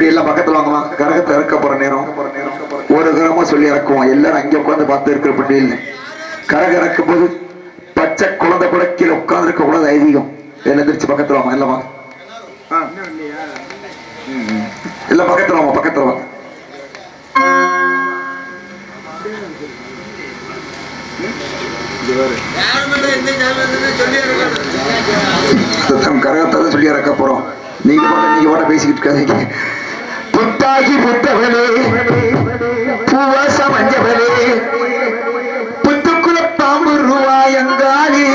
அப்படி எல்லாம் பக்கத்துல வாங்கலாம் கரகத்தை இறக்க போற நேரம். ஒரு கிரகமா சொல்லி இறக்குவோம். எல்லாரும் அங்கே உட்காந்து பார்த்து இருக்கிற பிள்ளைகள். கரகம் இறக்கும் போது பச்சை குழந்தை கூட கீழே உட்கார்ந்து இருக்க கூடாது ஐதீகம். இதுல எந்திரிச்சு பக்கத்துல வாங்க. இல்லவா இல்ல பக்கத்துல வாங்க பக்கத்துல வாங்க. கரகத்தை சொல்லி இறக்க போறோம். நீங்க நீங்க கூட பேசிக்கிட்டு இருக்காதீங்க. புத்தாகி புத்தவனே பூவாச மஞ்சவனே புத்துக்குள்ள பாம்பு ரூபாயங்காளி.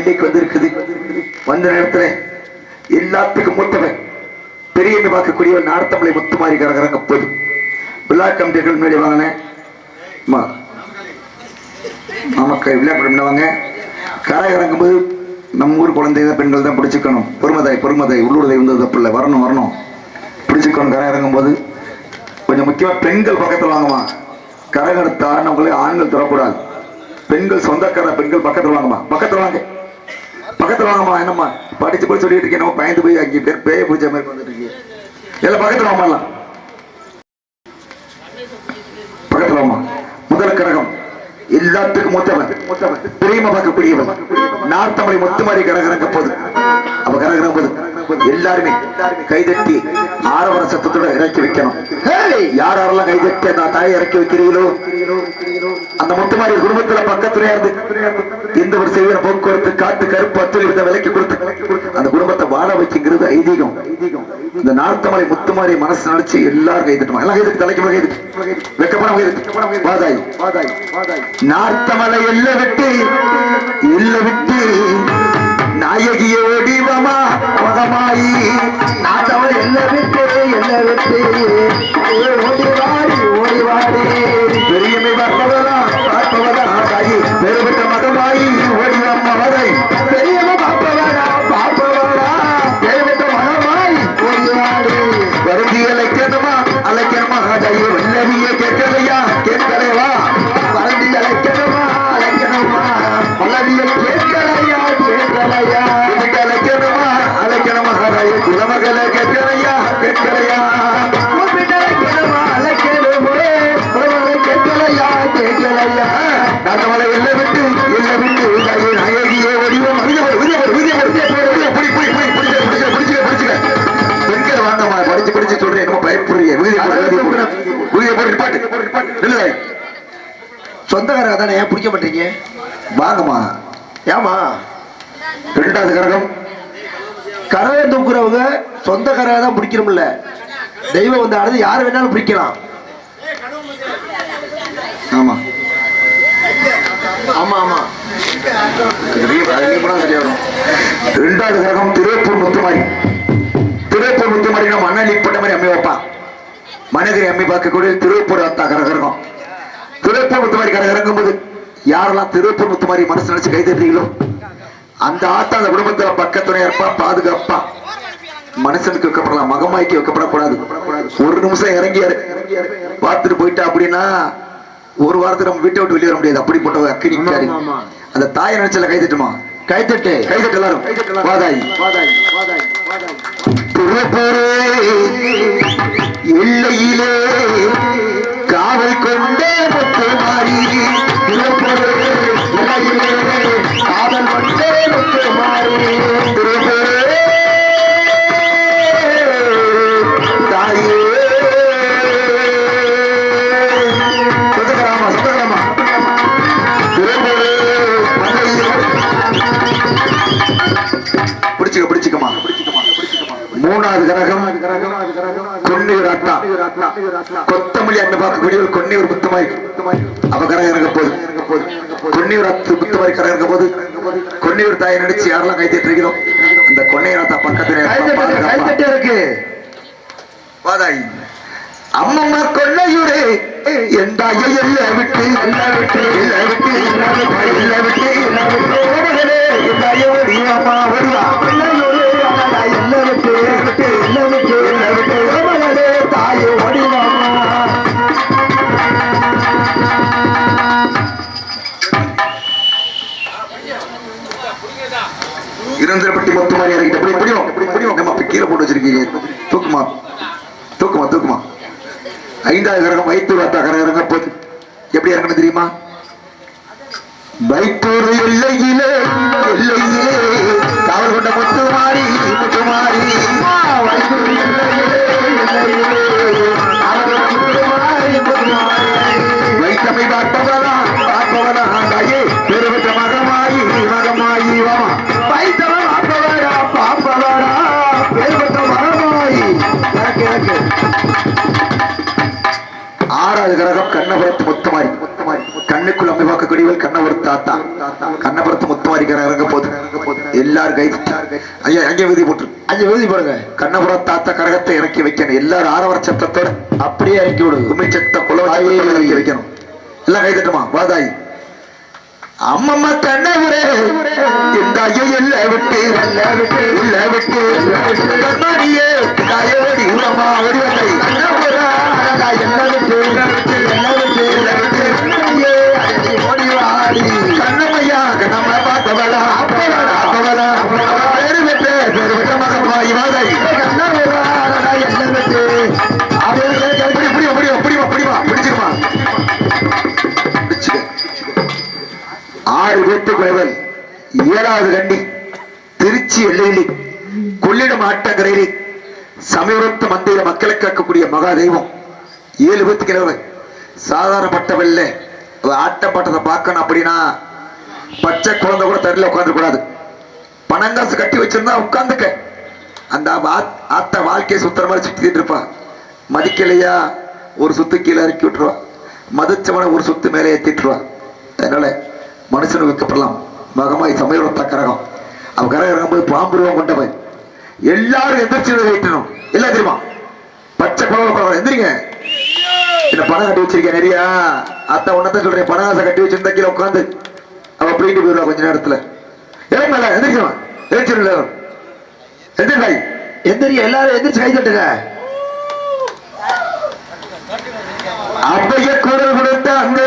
இன்னைக்கு வந்திருக்குது. வந்த நேரத்துல எல்லாத்துக்கும் மூத்தவன் பெரிய பார்க்கக்கூடிய நார்த்தமலை முத்துமாரி கரகரங்க போது. விழா கமிட்டிகள் முன்னாடி வாங்கினேன் ஆமாக்கா விழா கமிட்டி வாங்க. கரகரங்கும் இறங்கும்போது நம்ம ஊர் குழந்தைங்க பெண்கள் தான் பிடிச்சிக்கணும். பொறுமதாய் பொறுமதாய் உள்ளூர் தெய்வம் தப்பு வரணும் வரணும். பிடிச்சிக்கணும் கரை இறங்கும்போது கொஞ்சம் முக்கியமா பெண்கள் பக்கத்துல வாங்கம்மா. கரகரத்தை ஆடினவங்களே ஆண்கள் தொடக்கூடாது. பெண்கள் சொந்தக்கார பெண்கள் பக்கத்துல வாங்கம்மா. பக்கத்துல வாங்க. பக்கத்துல வாங்கம்மா என்னம்மா? படிச்சு போய் சொல்லிட்டு இருக்கேன் நம்ம பயந்து போய் அங்கே பேர் பேய பூஜை மாதிரி வந்துட்டு இருக்கீங்க. எல்லாம் பக்கத்துல வாங்கலாம் பக்கத்துல வாமா முதல் கரகம் எல்லாத்துக்கும் மூத்தவன். மூத்தவன் பிரியமா பார்க்கக்கூடியவன். நார்த்தமலை முத்துமாரி கரகரங்க போது. அவ கரகரம் போது. எல்லாருமே கைதட்டி ஆரவர சத்தத்தோட இறக்கி வைக்கணும்! யார் யாரெல்லாம் கைதட்டி அந்த தாயை இறக்கி வைக்கிறீங்களோ அந்த முத்துமாரி குடும்பத்துல பக்கத்துல இருந்து எந்த ஒரு செய்வன போக்குவரத்து காட்டு கருப்பு அத்துணை வித விலைக்கு கொடுத்து அந்த குடும்பத்தை வாழ வைக்குங்கிறது ஐதீகம். இந்த நார்த்தமலை முத்துமாரி மனசு நினைச்சு எல்லாரும் கைதட்டுமா எல்லாம் கைதட்டு தலைக்கு மேல கைதட்டு. வெக்கப்படம் கைதட்டு. வாதாய். நார்த்தமலை எல்ல விட்டு எல்ல விட்டு நாயகிய மாயி நாட்டவ என்ன விட்டு என்ன விட்டு. ஓடி வாடி ஓடி வாடி பெரியமை பார்ப்பவளா பார்ப்பவளா தாயி. பெருமிட்ட இல்லை. சொந்தக்காரங்க தானே ஏன் பிடிக்க மாட்டீங்க? வாங்கம்மா. ஏமா ரெண்டாவது கரகம். கரவை தூக்குறவங்க சொந்தக்காரங்க தான் பிடிக்கணும்ல. தெய்வம் வந்து அடுத்து யார் வேணாலும் பிடிக்கலாம். ஆமா. ஆமா ஆமா. ரெண்டாவது கிரகம் திருப்பூர் முத்துமாரி. மனகிரி அம்மி பார்க்கக்கூடிய திருப்பூர் அத்தா கரகரகம். திருப்பூர் முத்துமாரி கரகரங்கும் போது யாரெல்லாம் திருப்பூர் முத்துமாரி மனசு நினைச்சு கை தட்டுறீங்களோ அந்த ஆத்தா அந்த குடும்பத்துல பக்கத்துணையா இருப்பா பாதுகாப்பா. மனுஷனுக்கு வைக்கப்படலாம் மகமாய்க்கு வைக்கப்படக்கூடாது. ஒரு நிமிஷம் இறங்கி பார்த்துட்டு போயிட்டா அப்படின்னா ஒரு வாரத்துக்கு நம்ம வீட்டை விட்டு வெளியே வர முடியாது. அப்படிப்பட்ட ஒரு அக்கினி ஆமா, காரி. ஆமா, ஆமா. அந்த தாயை நினைச்சல கை தட்டுமா கைத்தட்டு கை தட்டு எல்லாரும். வாதாய். வாதாய் வாதாய். திருப்பூரே எல்லையிலே காவல் கொண்டே மூணாவது கரகம் கொன்னியூர் கொத்தமல்லி அந்த பார்க்கக்கூடிய கொன்னியூர் முத்துமாய் அவ கரகம் போகுது கொன்னியூர் அத்து முத்துமாய் கரகம் இறங்க போது கொன்னியூர் தாயை நடிச்சு யாரெல்லாம் கை தட்டிருக்கிறோம் அந்த கொன்னையூர் ஆத்தா பக்கத்துல இருக்கு வாதாய் அம்மம்மா கொன்னையூரே என் தாயை எல்ல விட்டு எல்ல விட்டு எல்ல விட்டு எல்ல விட்டு எல்ல விட்டு ஐந்தாவது கரகம் வைத்தூர் அத்தா கரகம் இறங்க எப்படி இறங்கணும் தெரியுமா? வைத்தூர் எல்லையிலே எல்லையிலே காவல் கொண்ட முத்து மாறி முத்துமாரி கண்ணுக்குள் அமை பார்க்கக்கூடியவள் கண்ணபுரத்து தாத்தா. கண்ணபுரத்து முத்துமாரி கிரகம் இறங்க போது எல்லாரும் கை ஐயா அங்கே விதி போட்டு. அஞ்சு விழுதி போடுங்க. கண்ணபுரம் தாத்தா கரகத்தை இறக்கி வைக்கணும். எல்லாரும் ஆரவர சத்தத்தோட அப்படியே இறக்கி விடுங்க. உண்மை சத்த குல இறக்கி வைக்கணும். எல்லாம் கை தட்டுமா வாதாய் அம்மம்மா கண்ணபுரே இந்த ஐயோ எல்ல விட்டு எல்ல விட்டு எல்ல விட்டு கண்ணாடியே தாயோடி உரமா வந்தை கண்ணபுரா எல்ல விட்டு. ஆறு வீட்டு கோவில் ஏழாவது கண்டி திருச்சி எல்லையிலே கொள்ளிடம் ஆட்டங்கரையிலே சமீபத்து மந்தையில மக்களை கேட்கக்கூடிய மகா தெய்வம் ஏழு பேத்து கிழவன் சாதாரணப்பட்டவல்ல ஆட்டப்பட்டதை பார்க்கணும் அப்படின்னா பச்சை குழந்தை கூட தரையில உட்கார்ந்து கூடாது. பணங்காசு கட்டி வச்சிருந்தா உட்காந்துக்க அந்த ஆத்த வாழ்க்கையை சுத்துற மாதிரி சுத்திட்டு இருப்பா. மதிக்கலையா? ஒரு சுத்து கீழே இறக்கி விட்டுருவா. மதிச்சவனை ஒரு சுத்து மேலே ஏற்றிட்டுருவா அதனால மனுஷனு வைக்கப்படலாம். மகமாய் சமயத்த கரகம். அவ கரகம் போய் பாம்புருவம் கொண்டவன். எல்லாரும் எந்திரிச்சு வைக்கணும். இல்ல தெரியுமா? பச்சை குழந்தை குழந்தை எந்திரிங்க. என்ன பணம் கட்டி வச்சிருக்கேன் நிறைய? அத்தை ஒன்னதான் சொல்றேன். பணம் காசை கட்டி வச்சிருந்தா கீழே உட்காந்து. அவன் போயிட்டு போயிடுவா கொஞ்ச நேரத்துல. இறங்கல எந்திரிக்கலாம் எந்திரிச்சிருல எந்திரிக்காய் எந்திரி எல்லாரும் எந்திரிச்சு கை தட்டுங்க. அப்பைய குரல் கொடுத்த அந்த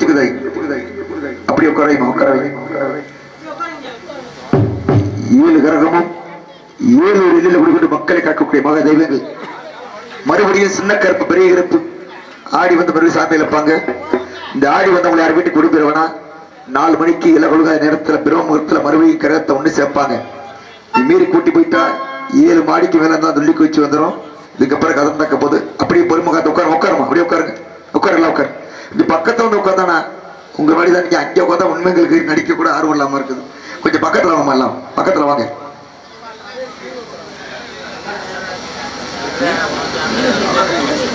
ஏழு கொடுக்கிட்டு மக்களை காக்கக்கூடிய மக தெய்வங்கள். மறுபடியும் சின்ன கருப்பு பெரிய கருப்பு ஆடி வந்து மறுபடியும் சாமியில் இழப்பாங்க. இந்த ஆடி வந்தவங்களை யார் வீட்டுக்கு கொடுப்பிருவனா நாலு மணிக்கு இலகொழுகாத நேரத்துல பிரம்ம முகூர்த்தத்துல மறுபடியும் கிரகத்தை ஒன்று சேர்ப்பாங்க. மீறி கூட்டி போயிட்டா ஏழு மாடிக்கு மேல தான் துள்ளி குச்சி வந்துடும் இதுக்கப்புறம் கதம் தக்க போகுது. அப்படியே பொறுமுகத்தை உட்கார உட்காருமா? அப்படியே உட்காருங்க. உட்காரலாம் உட்காரு. இப்படி பக்கத்துல வந்து உட்காந்தானா உங்க மாதிரி தான் நீங்க அங்கே உட்காந்தா உண்மைங்களுக்கு நடிக்க கூட ஆர்வம் இல்லாம இருக்குது. கொஞ்சம் பக்கத்துல வாங்க எல்லாம். பக்கத்துல வாங்க. Yeah, yeah.